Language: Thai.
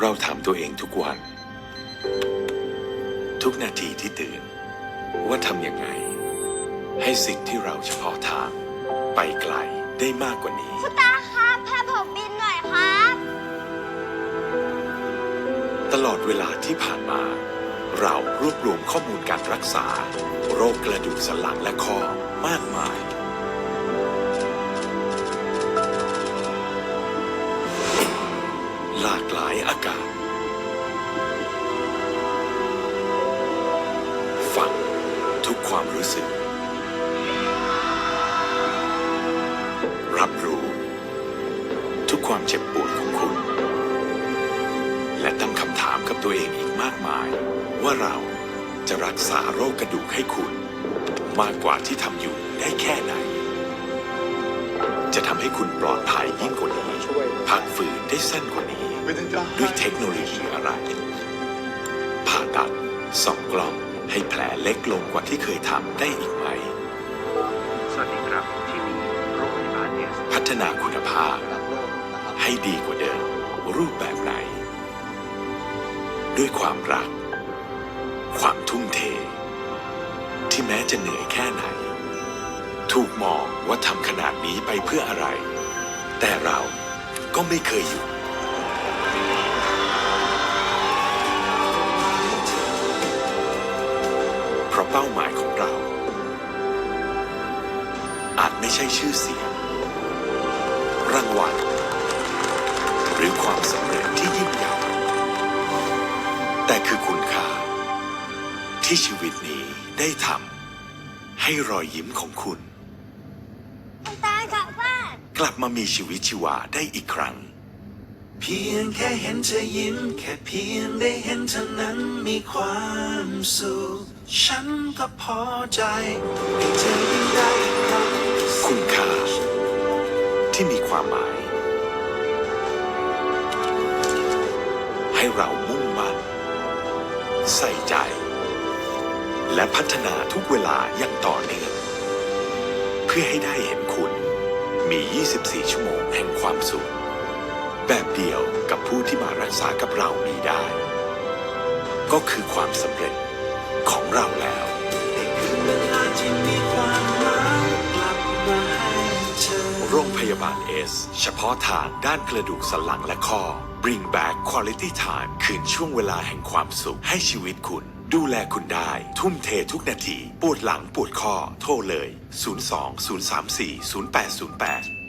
เราถามตัวเองทุกวัน ทุกนาทีที่ตื่น ว่าทำยังไง ให้สิ่งที่เราเฉพาะทาง ไปไกลได้มากกว่านี้ตาครับพาผมบินหน่อยครับ ตลอดเวลาที่ผ่านมา เรารวบรวมข้อมูลการรักษา โรคกระดูกสันหลังและข้อมากมาย หลายอาฟังทุกความรู้สึก รับรู้ ทุกความเจ็บปวดของคุณ และตั้งคำถามกับตัวเองอีกมากมาย ว่าเราจะรักษาโรคกระดูกให้คุณ มากกว่าที่ทำอยู่ได้แค่ไหน จะทำให้คุณปลอดภัยยิ่งกว่านี้พักฝืนได้สั้นกว่านี้ ด้วยเทคโนโลยีอะไร ผ่าตัดส่องกล้องให้แผลเล็กลงกว่าที่เคยทำได้อีกไหม สวัสดีครับที่นี่โรงพยาบาลเอสพัฒนาคุณภาพ ให้ดีกว่าเดิม รูปแบบไหน ด้วยความรัก ความทุ่มเท ที่แม้จะเหนื่อยแค่ไหน ถูกมองว่าทำขนาดนี้ไปเพื่ออะไร แต่เราก็ไม่เคยหยุด เพราะเป้าหมายของเรา อาจไม่ใช่ชื่อเสียง รางวัล หรือความสำเร็จที่ยิ่งใหญ่แต่คือคุณค่า ที่ชีวิตนี้ได้ทำให้รอยยิ้มของคุณคุณตากลับบ้านกลับมามีชีวิตชีวาได้อีกครั้งเพียงแค่เห็นเธอยิ้ม แค่เพียงได้เห็นเธอนั้นมีความสุข ฉันก็พอใจให้เธอยิ้มได้อีกครั้งคุณค่าที่มีความหมาย ให้เรามุ่งมั่นใส่ใจ และพัฒนาทุกเวลาอย่างต่อเนื่องเพื่อให้ได้เห็นคุณมี 24 ชั่วโมงแห่งความสุข แบบเดียวกับผู้ที่มารักษากับเรามีได้ ก็คือความสำเร็จของเราแล้วโรงพยาบาลเอส เฉพาะทางด้านกระดูกสันหลังและข้อ Bring back quality time คืนช่วงเวลาแห่งความสุขให้ชีวิตคุณ ดูแลคุณได้ ทุ่มเททุกนาที ปวดหลังปวดข้อ โทรเลย 02 034 0808